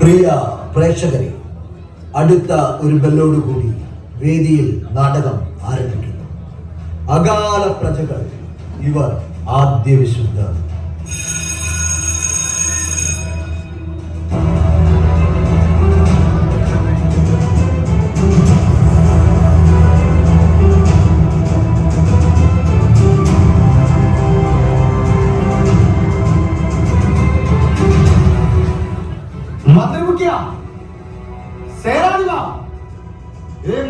പ്രിയ പ്രേക്ഷകരെ അടുത്ത ഒരു ബെല്ലോടുകൂടി വേദിയിൽ നാടകം ആരംഭിക്കുന്നു. അകാല പ്രജകൾ ഇവർ ആദ്യ വിശുദ്ധർ.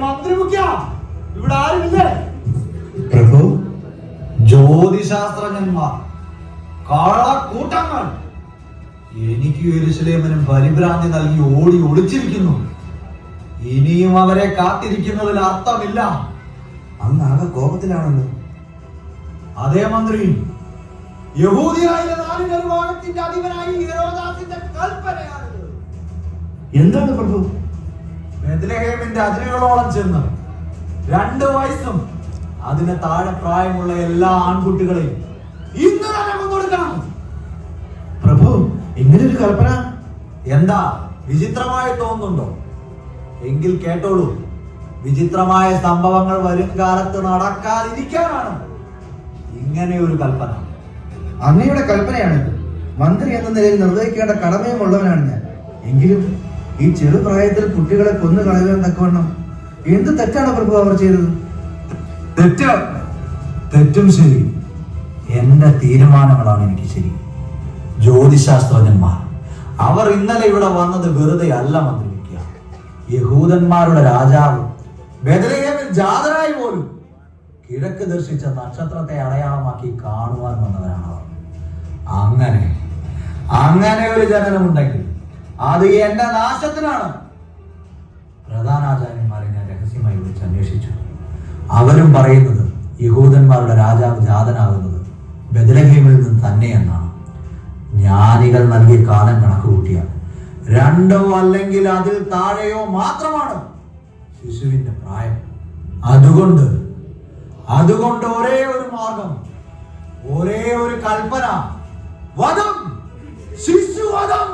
ഏ മന്ത്രിമുഖ്യ. ഇവിടെ ആരുമില്ലേ? പ്രഭു ജ്യോതിശാസ്ത്രജ്ഞന്മാർ കാളക്കൂട്ടങ്ങൾ. എനിക്ക് യരുസലേമനും പരിഭ്രാന്തി നൽകി ഓടി ഒളിച്ചിരിക്കുന്നു. ഇനിയും അവരെ കാത്തിരിക്കുന്നതിൽ അർത്ഥമില്ല. അന്നാകെ കോപത്തിലാണെന്ന്. അതേ മന്ത്രി യഹൂദിയായ നാല് നിർവാഹത്തിന്റെ അധിപനായി ഹെരോദാസിന്റെ കൽപ്പനയാണ് എന്താണ് പ്രഭു? ബെത്ലഹേമിന്റെ അതിരുകളോളം ചെന്ന് രണ്ട് വയസ്സും അതിന് താഴെ പ്രായമുള്ള എല്ലാ ആൺകുട്ടികളെയും ഇന്ന് തന്നെ കൊണ്ടുകൊടുക്കണം പ്രഭു ഇങ്ങനെ ഒരു കൽപ്പന എന്താ വിചിത്രമായി തോന്നുന്നുണ്ടോ? എങ്കിൽ കേട്ടോളൂ. വിചിത്രമായ സംഭവങ്ങൾ വരും കാലത്ത് നടക്കാതിരിക്കാനാണ് ഇങ്ങനെ ഒരു കൽപ്പന. അങ്ങയുടെ കൽപ്പനയാണ് മന്ത്രി എന്ന നിലയിൽ നിർവഹിക്കേണ്ട കടമയും ഉള്ളവനാണ് ഞാൻ. എങ്കിലും ഈ ചെറുപ്രായത്തിൽ കുട്ടികളെ കൊന്നു കളയുക തക്കവണ്ണം. എന്ത് തെറ്റാണ് പ്രഭു അവർ ചെയ്തത്? തെറ്റ. തെറ്റും ശരി. എന്റെ തീരുമാനങ്ങളാണ് എനിക്ക് ശരി. ജ്യോതിശാസ്ത്രജ്ഞന്മാർ അവർ ഇന്നലെ ഇവിടെ വന്നത് വെറുതെ അല്ല മന്ത്രിക്കുക യഹൂദന്മാരുടെ രാജാവ് ജാതരായി പോലും കിഴക്ക് ദർശിച്ച നക്ഷത്രത്തെ അടയാളമാക്കി കാണുവാൻ വന്നവരാണ് അവർ. അങ്ങനെ അങ്ങനെ ഒരു ജനനമുണ്ടെങ്കിൽ അത് എന്റെ നാശത്തിനാണ്. പ്രധാനാചാര്യന്മാരെ ഞാൻ രഹസ്യമായി വിളിച്ച് അന്വേഷിച്ചു. അവരും പറയുന്നത് യഹൂദന്മാരുടെ രാജാവ് ജാതനാകുന്നത് ബദലഹീമിൽ നിന്ന് തന്നെയെന്നാണ് ജ്ഞാനികൾ നൽകിയ കാലം കണക്ക് കൂട്ടിയാൽ രണ്ടോ അല്ലെങ്കിൽ അതിൽ താഴെയോ മാത്രമാണ് ശിശുവിന്റെ പ്രായം. അതുകൊണ്ട് അതുകൊണ്ട് ഒരേ ഒരു മാർഗം ഒരേ ഒരു കൽപ്പന. വധം ശിശുവധം.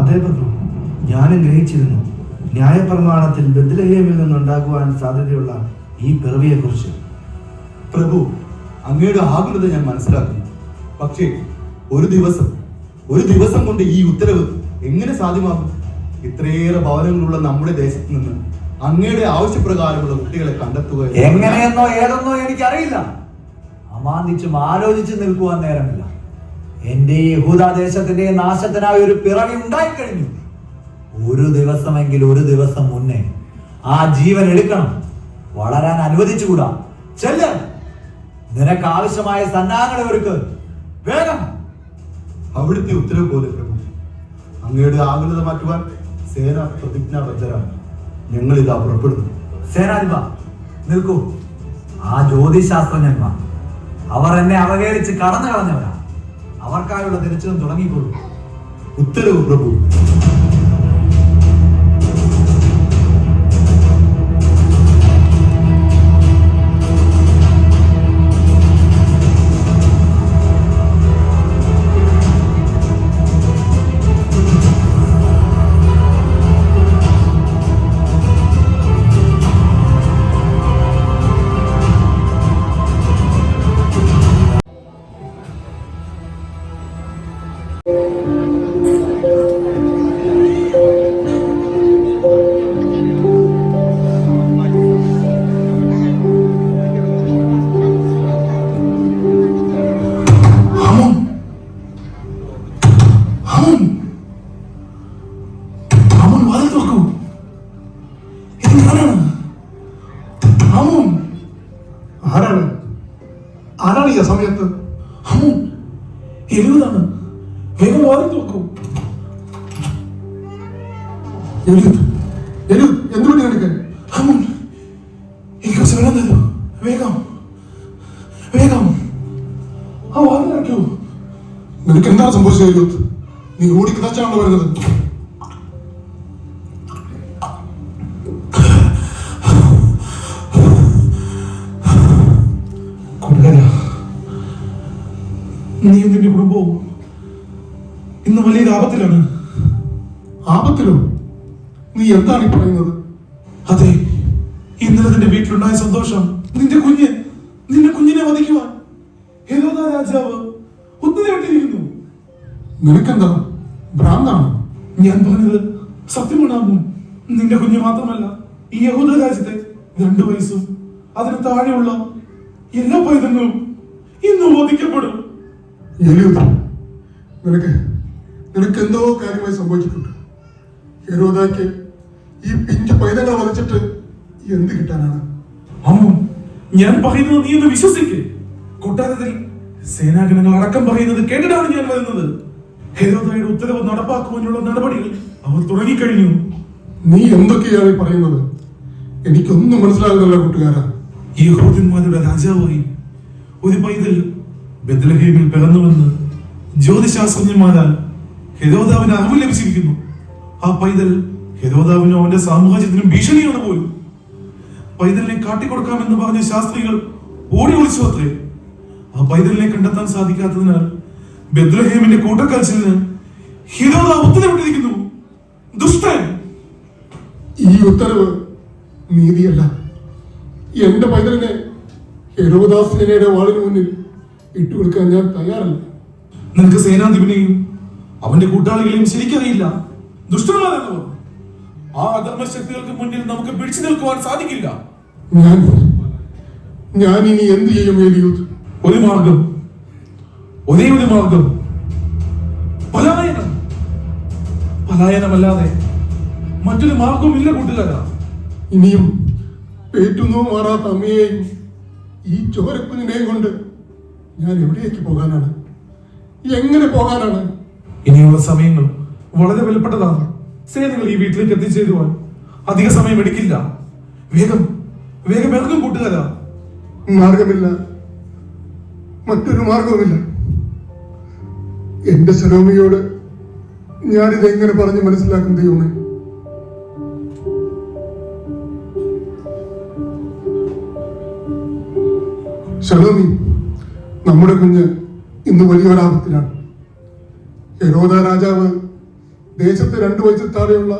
അതെ പ്രഭു ഞാൻ ഗ്രഹിച്ചിരുന്നു. ന്യായപ്രമാണത്തിൽ ബദ്ലഹേമിൽ നിന്നുണ്ടാകുവാൻ സാധ്യതയുള്ള ഈ പിറവിയെ കുറിച്ച് പ്രഭു അങ്ങയുടെ ആകുലത ഞാൻ മനസ്സിലാക്കുന്നു. പക്ഷേ ഒരു ദിവസം ഒരു ദിവസം കൊണ്ട് ഈ ഉത്തരവ് എങ്ങനെ സാധ്യമാകും? ഇത്രയേറെ ഭവനങ്ങളുള്ള നമ്മുടെ ദേശത്ത് നിന്ന് അങ്ങയുടെ ആവശ്യപ്രകാരമുള്ള കുട്ടികളെ കണ്ടെത്തുക എങ്ങനെയെന്നോ ഏതെന്നോ എനിക്കറിയില്ല. അമാന്തിച്ചും ആലോചിച്ച് നിൽക്കുവാൻ നേരമില്ല. എന്റെ യഹൂദാദേശത്തിന്റെ നാശത്തിനായി ഒരു പിറവി ഉണ്ടായിക്കഴിഞ്ഞു. ഒരു ദിവസമെങ്കിൽ ഒരു ദിവസം മുന്നേ ആ ജീവൻ എടുക്കണം. വളരാൻ അനുവദിച്ചുകൂടാ. ചെല്ല്. നിനക്ക് ആവശ്യമായ സന്നാഹങ്ങളെ ഒരുക്ക്. വേഗം. അവിടുത്തെ ഉത്തരവ് പോലെ പ്രഭു. അങ്ങയുടെ ആകുലത മാറ്റുവാൻ സേന പ്രതിജ്ഞാബദ്ധരാണ്. ഞങ്ങൾ ഇതാ പുറപ്പെടുന്നു. സേനാധിപ നിൽക്കൂ. ആ ജ്യോതിശാസ്ത്രജ്ഞന്മാർ. അവർ എന്നെ അവഹേളിച്ച് കടന്നു കളഞ്ഞവരാ അവർക്കായുള്ള തിരച്ചിലും തുടങ്ങിക്കൊള്ളു ഉത്തരവ് പ്രഭു. വാതിലടയ്ക്കൂ നിനക്ക് എന്താണ് സംഭവിച്ചത് നീ ഓടിക്കിതച്ചാണല്ലോ വരുന്നത്. കൊല്ലന നീ നിന്റെ കുടുംബവും ഇന്ന് വലിയൊരു ആപത്തിലാണ് ആപത്തിലോ? നീ എന്താണ് ഈ പറയുന്നത്? അതെ ഇന്നലെ നിന്റെ വീട്ടിലുണ്ടായ സന്തോഷം. നിന്റെ കുഞ്ഞ് നിനക്കെന്താ? ഭ്രാന്താണ്? ഞാൻ പറഞ്ഞത് സത്യമുണ്ടാകും. നിന്റെ കുഞ്ഞ് മാത്രമല്ല ഈ യഹൂദ രാജ്യത്തെ രണ്ടു വയസ്സും അതിന് താഴെയുള്ള എല്ലാ പൈതങ്ങളും ഇന്ന് ഓദിക്കപ്പെടും നിനക്ക് നിനക്ക് എന്തോ കാര്യമായി സംഭവിച്ചിട്ടുണ്ട്. ഹെരോദാക്ക് ഈ പിഞ്ചു പൈതങ്ങളെ വധിച്ചിട്ട് എന്ത് കിട്ടാനാണ്? അമ്മു ഞാൻ പറയുന്നത് നീ ഒന്ന് വിശ്വസിക്കേ. കൊട്ടാരത്തിൽ സേനാഗണങ്ങൾ അടക്കം പറയുന്നത് കേട്ടിട്ടാണ് ഞാൻ വരുന്നത്. ഹെരോദായുടെ ഉത്തരവ് നടപ്പാക്കുവാനുള്ള നടപടികൾ അവർ തുടങ്ങിക്കഴിഞ്ഞു. നീ എന്തൊക്കെയാണ് പറയുന്നത്? എനിക്കൊന്നും മനസ്സിലാകുന്നില്ല കൂട്ടുകാരാ. യഹൂദന്മാരുടെ രാജാവായി ഒരു പൈതൽ ബെത്ലഹേമിൽ പിറന്നുവെന്ന് ജ്യോതിശാസ്ത്രജ്ഞന്മാരാൽ ഹെരോദാവിന് അറിവ് ലഭിച്ചിരിക്കുന്നു. ആ പൈതൽ ഹെരോദാവിനും അവന്റെ സാമ്രാജ്യത്തിനും ഭീഷണിയാണ് പോലും. പൈതലിനെ കാട്ടിക്കൊടുക്കാമെന്ന് പറഞ്ഞ ശാസ്ത്രികൾ ഓടി ഒളിച്ചു അത്രേ. ആ പൈതലിനെ കണ്ടെത്താൻ സാധിക്കാത്തതിനാൽ ബെദ്ലഹേമിന്റെ കൂട്ടക്കൽച്ചിലിന് ഹിരോദ ഉത്തരവിട്ടിരിക്കുന്നു. ദുഷ്ടൻ. ഈ ഉത്തരവ് നീതിയല്ല. എന്റെ പൈതലിനെ ഹെരോദാസേനയുടെ വാളിന് മുന്നിൽ ഇട്ടുകൊടുക്കാൻ ഞാൻ തയ്യാറല്ല. നിനക്ക് സേനാധിപനെയും അവന്റെ കൂട്ടാളികളെയും ശരിക്കറിയില്ല. ദുഷ്ടന്മാരാണവർ ആ അധർമ്മശക്തികൾക്ക് മുന്നിൽ നമുക്ക് പിടിച്ചു നിൽക്കുവാൻ സാധിക്കില്ല. ഞാൻ ഞാൻ ഇനി എന്ത് ചെയ്യും ഒരു മാർഗം ഒരേ ഒരു മാർഗം. പലായനം. പലായനമല്ലാതെ മറ്റൊരു മാർഗവും ഇല്ല കൂട്ടുകാരാ. ഇനിയും പേറ്റുന്നോ മാറാത്ത അമ്മയെയും ഈ ചോരക്കുഞ്ഞിനെയും കൊണ്ട് ഞാൻ എവിടേക്ക് പോകാനാണ്? എങ്ങനെ പോകാനാണ്? ഇനിയുള്ള സമയങ്ങൾ വളരെ വിലപ്പെട്ടതാണ്. സേനകൾ ഈ വീട്ടിലേക്ക് എത്തിച്ചേരുവാൻ അധിക സമയം എടുക്കില്ല. വേഗം വേഗം ഇറങ്ങും കൂട്ടുകാരാ. മാർഗമില്ല. മറ്റൊരു മാർഗവുമില്ല. എന്റെ സലോമിയോട് ഞാനിത് എങ്ങനെ പറഞ്ഞ് മനസ്സിലാക്കും ദൈവമേ? ശലോമി നമ്മുടെ കുഞ്ഞ് ഇന്ന് വലിയൊരാപത്തിലാണ് യരോധ രാജാവ് ദേശത്തെ രണ്ടു വയസ്സിൽ താഴെയുള്ള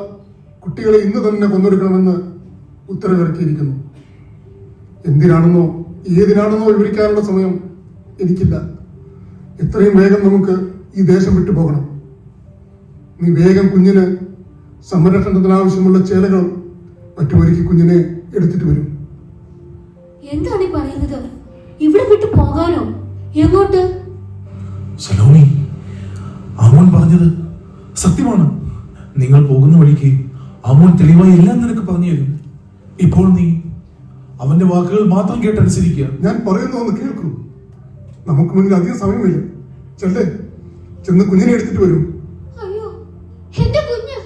കുട്ടികളെ ഇന്ന് തന്നെ കൊന്നൊടുക്കണമെന്ന് ഉത്തരവിറക്കിയിരിക്കുന്നു. എന്തിനാണെന്നോ ഏതിനാണെന്നോ വിവരിക്കാനുള്ള സമയം എനിക്കില്ല. എത്രയും വേഗം നമുക്ക് ഈ ദേശം വിട്ടു പോകണം. നീ വേഗം കുഞ്ഞിന് സംരക്ഷണത്തിന് ആവശ്യമുള്ള ചേലകൾ മറ്റുമൊരുക്കി കുഞ്ഞിനെ എടുത്തിട്ട് വരും. എന്താണ് ഈ പറയുന്നത്? ഇവിടെ വിട്ടു പോകാനോ? എങ്ങോട്ട്? സലോമി അമോൻ പറഞ്ഞത് സത്യമാണ്. നിങ്ങൾ പോകുന്ന വഴിക്ക് അമോൻ തെളിവായി എല്ലാം നിനക്ക് പറഞ്ഞു തരും. ഇപ്പോൾ നീ അവന്റെ വാക്കുകൾ മാത്രം കേട്ടനുസരിക്കുക. ഞാൻ പറയുന്നു ഒന്ന് കേൾക്കൂ. നമുക്ക് മുന്നിൽ അധികം സമയമില്ല. ചെല്ലേ? ചെന്ന് കുഞ്ഞിനെ എടുത്തിട്ട് വരൂ. അയ്യോ എന്റെ കുഞ്ഞ്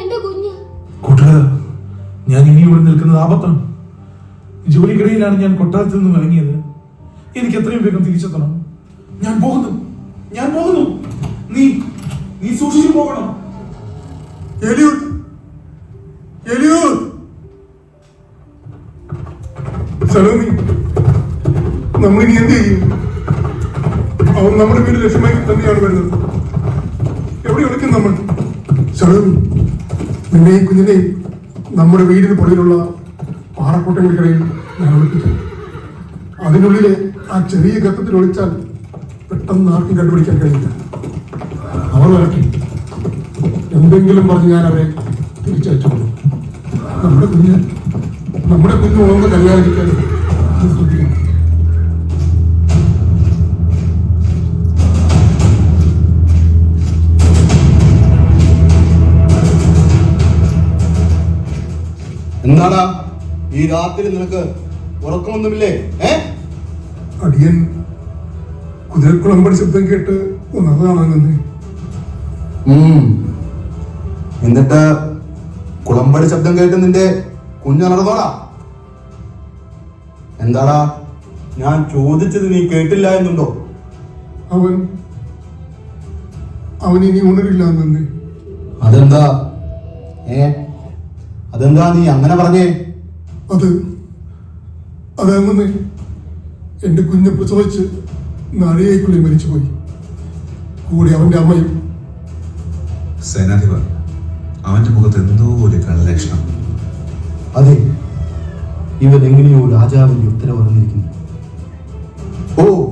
എന്റെ കുഞ്ഞ്. കൂട്ടുകാര ഞാൻ ഇനി ഇവിടെ നിൽക്കുന്നത് ആപത്താണ്. ജോലിക്കിടയിലാണ് ഞാൻ കൊട്ടാരത്തിൽ നിന്നും ഇറങ്ങിയത്. എനിക്ക് എത്രയും വേഗം തിരിച്ചെത്തണം. ഞാൻ പോകുന്നു. ഞാൻ പോകുന്നു. നീ നീ സൂക്ഷിച്ചു പോകണം. എലിയൂട്ട് എലിയൂട്ട് സലോമി നമ്മൾ ഇനി എന്ത് ചെയ്യും? അവൻ നമ്മുടെ വീട് ലക്ഷ്യമായി തന്നെയാണ് വരുന്നത്. എവിടെ ഒളിക്കും നമ്മൾ? സലോമി നിന്നെയും കുഞ്ഞിനെയും നമ്മുടെ വീടിന് പുറകിലുള്ള പാറക്കൂട്ടങ്ങൾക്കിടയിൽ ഞാൻ ഒളിപ്പിക്കും. അതിനുള്ളിലെ ആ ചെറിയ ഗത്തത്തിൽ ഒളിച്ചാൽ പെട്ടെന്ന് ആർക്കും കണ്ടുപിടിക്കാൻ കഴിയില്ല. അവർ വരയ്ക്കും എന്തെങ്കിലും പറഞ്ഞ് ഞാൻ അവരെ തിരിച്ചയച്ചോളൂ. നമ്മുടെ കുഞ്ഞ് നമ്മുടെ കുഞ്ഞ് ഉണർന്ന് കല്യാണിക്കാൻ എന്താണ് ഈ രാത്രി നിനക്ക് ഉറക്കമൊന്നുമില്ലേ? ഏ? അടിയൻ കുതിരക്കുളമ്പടി ശബ്ദം കേട്ട് ഉണർന്നതാണ് നന്ദി ഉം. എന്നിട്ട് കുളമ്പടി ശബ്ദം കേട്ട് നിന്റെ കുഞ്ഞുണർന്നോടാ എന്താടാ? ഞാൻ ചോദിച്ചത് നീ കേട്ടില്ല എന്നുണ്ടോ? അവൻ അവൻ ഇനി ഉണരില്ല അതെന്താ? ഏ? അതെന്താ നീ അങ്ങനെ പറഞ്ഞേ? അത് അതങ്ങനെ എന്റെ കുഞ്ഞ് പ്രസവിച്ച് നാഴികയ്ക്കുള്ളിൽ മരിച്ചുപോയി. കൂടി അവന്റെ അമ്മയും. സേനാധിപർ അവന്റെ മുഖത്ത് എന്തോ ഒരു കള്ളലക്ഷണം. അതെ ഇവൻ എങ്ങനെയോ രാജാവിന്റെ ഉത്തരവ് അറിഞ്ഞിരിക്കുന്നു. ഓ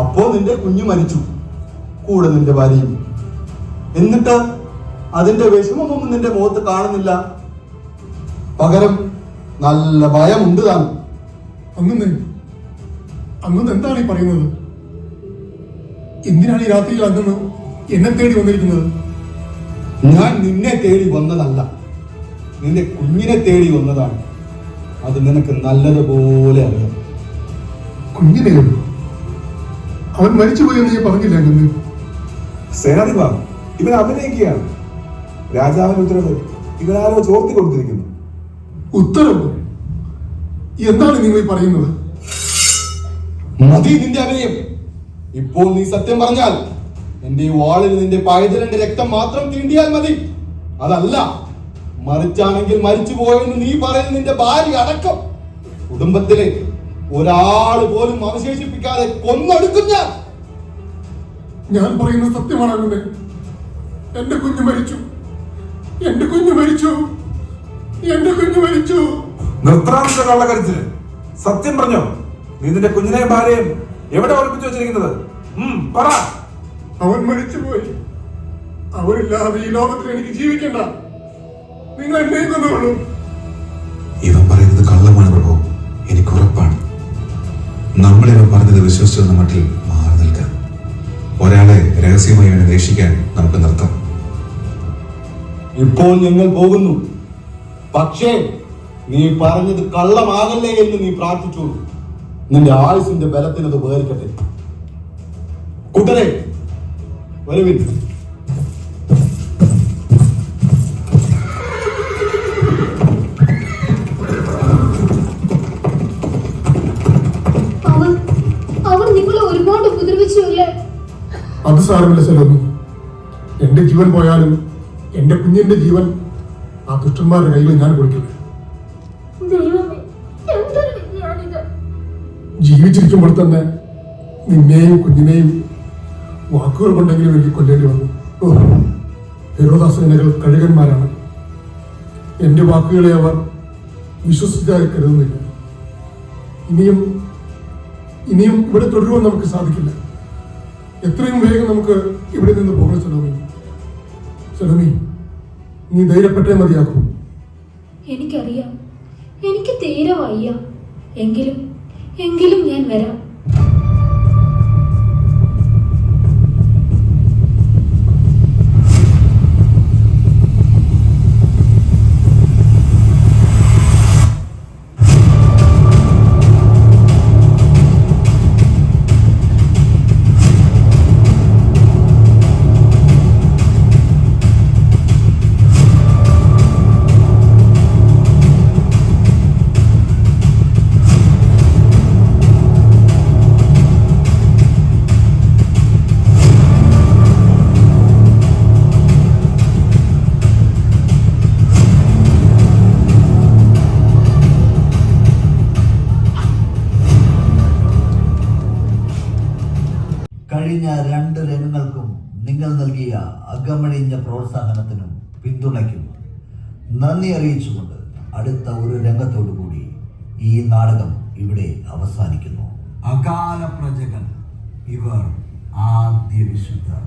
അപ്പോ നിന്റെ കുഞ്ഞു മരിച്ചു. കൂടെ നിന്റെ ഭാര്യയും. എന്നിട്ട് അതിന്റെ വിഷമമൊന്നും നിന്റെ മുഖത്ത് കാണുന്നില്ല. പകരം നല്ല ഭയമുണ്ട് താൻ. അങ്ങനെ അങ്ങനെ എന്താണ് ഈ പറയുന്നത്? എന്തിനാണ് ഈ രാത്രിയിൽ അങ്ങനെ എന്നെ തേടി വന്നിരിക്കുന്നത്? ഞാൻ നിന്നെ തേടി വന്നതല്ല. നിന്റെ കുഞ്ഞിനെ തേടി വന്നതാണ്. അത് നിനക്ക് നല്ലതുപോലെ അറിയാം. കുഞ്ഞിനെ? അവൻ മരിച്ചുപോയി എന്ന് ഞാൻ പറഞ്ഞില്ല അങ്ങനെ സേനാധിപ ഇവൻ അഭിനയിക്കുകയാണ്. രാജാവിന് ഉത്തരവ് ഇവനാരോ ചോർത്തി കൊടുത്തിരിക്കുന്നു. ഉത്തരവ് എന്താണ് നിങ്ങൾ ഈ പറയുന്നത്? മതി നിന്റെ അഭിനയം ഇപ്പോൾ നീ സത്യം പറഞ്ഞാൽ എന്റെ വാളിൽ നിന്റെ പായതിലെ രക്തം മാത്രം തീണ്ടിയാൽ മതി. അതല്ല മറിച്ചാണെങ്കിൽ മരിച്ചു പോയെന്ന് നീ പറയുന്ന നിന്റെ ഭാര്യ അടക്കം. കുടുംബത്തിലെ ഒരാൾ പോലും അവശേഷിപ്പിക്കാതെ കൊന്നൊടുക്കും ഞാൻ. ഞാൻ പറയുന്നത് സത്യമാണ് എന്റെ കുഞ്ഞു മരിച്ചു. എന്റെ കുഞ്ഞു മരിച്ചു. എന്റെ കുഞ്ഞു മരിച്ചു? നിർത്തറാമിന്റെ കള്ളക്കരിച്ചിന് സത്യം പറഞ്ഞോ? നീ നിന്റെ കുഞ്ഞിനെയും ഭാര്യയും എവിടെ ഒളിപ്പിച്ചു വെച്ചിരിക്കുന്നത്? പറ. അവൻ മരിച്ചുപോയി. അവരില്ലാതെ ഈ ലോകത്തിൽ എനിക്ക് ജീവിക്കണ്ട. നിങ്ങൾ എന്നെ കൊന്നുകൊള്ളൂ ഇവൻ പറയുന്നത് കള്ളമാണ് പ്രഭു. എനിക്ക് ഉറപ്പാണ്. നമ്മൾ ഇവൻ പറഞ്ഞത് വിശ്വസിച്ചെന്ന മട്ടിൽ മാറി നിൽക്കാം. ഒരാളെ രഹസ്യമായി അന്വേഷിക്കാൻ നമുക്ക് നിർത്താം. ഇപ്പോൾ ഞങ്ങൾ പോകുന്നു. പക്ഷേ നീ പറഞ്ഞത് കള്ളമാകല്ലേ എന്ന് നീ പ്രാർത്ഥിച്ചോളൂ നിന്റെ ആയുസിന്റെ ബലത്തിന് അത് ഉപകരിക്കട്ടെ. കൂട്ടരെ വരുവിൻ അത് സാരമില്ല സെലോമി. എന്റെ ജീവൻ പോയാലും എന്റെ കുഞ്ഞിന്റെ ജീവൻ ആ ദുഷ്ടന്മാരുടെ കയ്യിൽ ഞാൻ കൊടുക്കില്ല. ജീവിച്ചിരിക്കുമ്പോൾ തന്നെ നിന്നെയും കുഞ്ഞിനെയും വാക്കുകൾ കൊണ്ടെങ്കിലും എനിക്ക് കൊല്ലേണ്ടി വന്നു. ഓ ഹെരോദാസനകൾ കഴുകന്മാരാണ്. എന്റെ വാക്കുകളെ അവർ വിശ്വസിച്ചതായി കരുതുന്നില്ല. ഇനിയും ഇനിയും ഇവിടെ തുടരുവാൻ നമുക്ക് സാധിക്കില്ല. എത്രയും വേഗം നമുക്ക് ഇവിടെ നിന്ന് പോകണം സലോമി സലോമി നീ ധൈര്യപ്പെട്ടേ മതിയാക്കൂ. എനിക്കറിയാം. എനിക്ക് തീരെ വയ്യ. എങ്കിലും എങ്കിലും ഞാൻ വരാം. നന്ദി അറിയിച്ചുകൊണ്ട് അടുത്ത ഒരു രംഗത്തോടു കൂടി ഈ നാടകം ഇവിടെ അവസാനിക്കുന്നു. അകാല പ്രജകൾ ഇവർ ആദ്യ വിശുദ്ധർ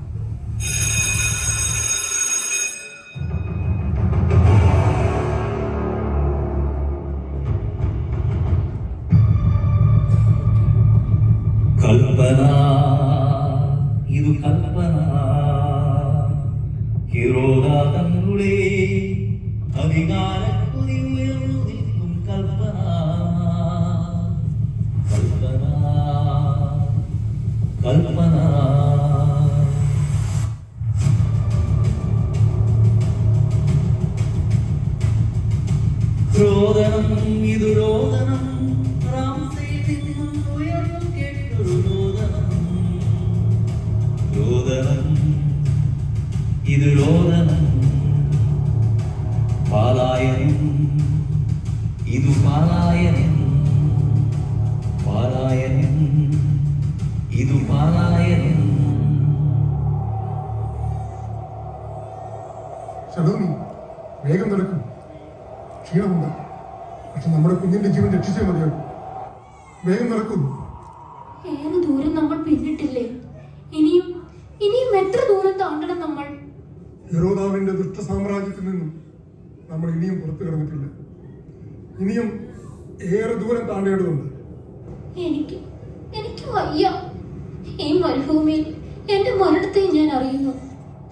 എത്ര ദൂരം താണ്ടണം നമ്മൾ? ഹെറോദാവിന്റെ ദുഷ്ട സാമ്രാജ്യത്തിൽ നിന്നും നമ്മൾ ഇനിയും പുറത്തു കിടന്നിട്ടില്ല. ഇനിയും ഏറെ ദൂരം താണ്ടേണ്ടതുണ്ട്. എനിക്ക് എനിക്ക് വയ്യ. ഈ മരുഭൂമിയിൽ എന്റെ മരണത്തെ ഞാൻ അറിയുന്നു.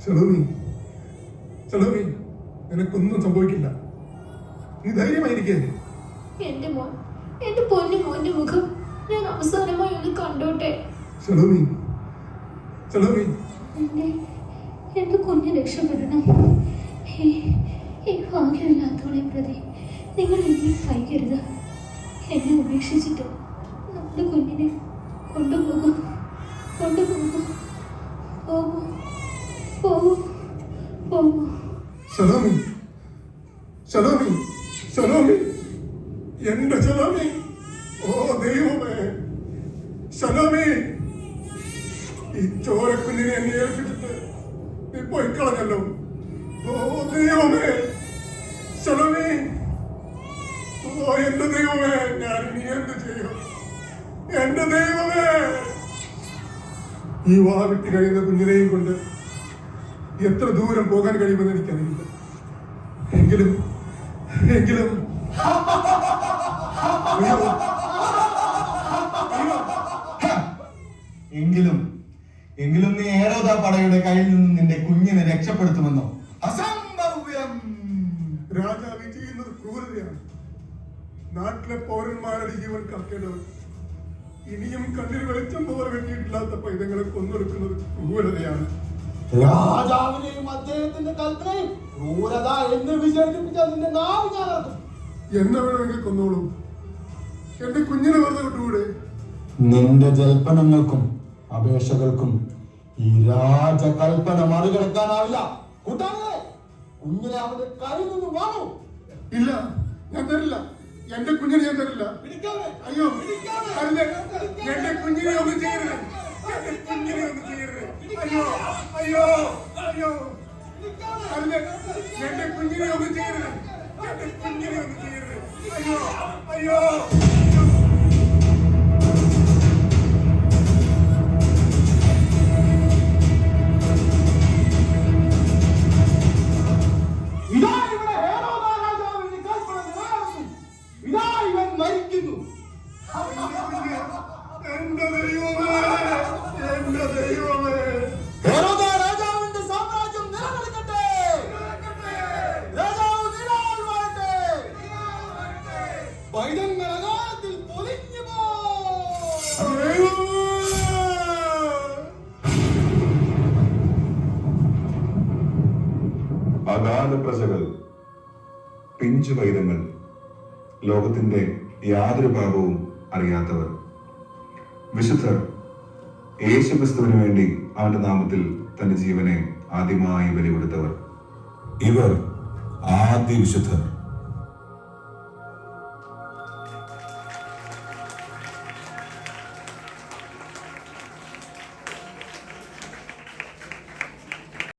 സലോമി സലോമി നിനക്കൊന്നും സംഭവിക്കില്ല. നീ ധൈര്യമായിരിക്കേ. എന്റെ മോൻ എന്റെ പൊന്നു മോന്റെ മുഖം ഞാൻ അവസാനമായി ഒന്ന് കണ്ടോട്ടെ? സലോമി സലോമി എന്റെ എന്റെ കുഞ്ഞ് രക്ഷപ്പെടണം. ഈ ഭാഗ്യമില്ലാത്തവളെ പ്രതി നിങ്ങൾ എന്നെ വൈകരുത് എന്നെ ഉപേക്ഷിച്ചിട്ട് നമ്മുടെ കുഞ്ഞിനെ കൊണ്ടുപോകും. കൊണ്ടുപോകും. പോകൂ. പോകൂ. പോകൂ. സലോമി സലോമി സലോമി എന്റെ സലോമി ഓ ദൈവമേ സലോമി ഈ ചോരക്കുഞ്ഞിനെ എന്നെ ഏൽപ്പിച്ചിട്ട് നീ പോയി കളഞ്ഞല്ലോ ഓ ദൈവമേ സലോമി ഓ എന്റെ ദൈവമേ ഞാൻ ഇനി എന്ത് ചെയ്യും എന്റെ ദൈവമേ. ഈ വാവിട്ട് കഴിയുന്ന കുഞ്ഞിനെയും കൊണ്ട് എത്ര ദൂരം പോകാൻ കഴിയുമെന്ന് എനിക്കറിയില്ല. എങ്കിലും എങ്കിലും. എങ്കിലും എങ്കിലും നീ ഏറോദാ പടയുടെ കയ്യിൽ നിന്ന് നിന്റെ കുഞ്ഞിനെ രക്ഷപ്പെടുത്തുമെന്നോ? അസംഭവ്യം. രാജാവ് ചെയ്യുന്നത് ക്രൂരതയാണ്. നാട്ടിലെ പൗരന്മാരുടെ ജീവൻ കാക്കേണ്ടവർ ഇനിയും കണ്ണിൽ വെളിച്ചം പോലെ വെട്ടിയിട്ടില്ലാത്ത പൈതങ്ങളെ കൊന്നൊടുക്കുന്നത് ക്രൂരതയാണ്. രാജാവിനെയും അദ്ദേഹത്തിന്റെ കൽപ്പനയും ക്രൂരത എന്ന് വിശേഷിപ്പിച്ച നിന്റെ നാവ് ഞാൻ അറിഞ്ഞു. എന്നെ വേണമെങ്കിൽ കൊന്നോളൂ. എന്റെ കുഞ്ഞിനെ വെറുതെ വിട്ടുകൂടെ? നിന്റെ ജൽപ്പനങ്ങൾക്കും അപേക്ഷകൾക്കും ഈ രാജകൽപ്പന മറികടക്കാനാവില്ല. കൂട്ടാളെ കുഞ്ഞിനെ അവന്റെ കയ്യിൽ നിന്ന് വാങ്ങൂ. ഇല്ല ഞാൻ തരില്ല. എന്റെ കുഞ്ഞിനെ ഞാൻ തരില്ല. അയ്യോ അല്ല എന്റെ കുഞ്ഞിനെ ഒന്നും ചെയ്യരുത്. എന്റെ കുഞ്ഞിനെ ഒന്നും ചെയ്യരുത്. അയ്യോ അയ്യോ അയ്യോ. അല്ല എന്റെ കുഞ്ഞിനെ ഒന്നും ചെയ്യരുത്. എന്റെ കുഞ്ഞിനെ ഒന്നും ചെയ്യരുത്. അയ്യോ അയ്യോ. അകാല പ്രജകൾ പിഞ്ചു പൈതങ്ങൾ ലോകത്തിന്റെ യാതൊരു ഭാവവും അറിയാത്തവർ. വിശുദ്ധർ യേശുക്രിസ്തുവിന് വേണ്ടി അവന്റെ നാമത്തിൽ തന്റെ ജീവനെ ആദ്യമായി ബലിപ്പെടുത്തവർ ഇവർ ആദ്യ വിശുദ്ധർ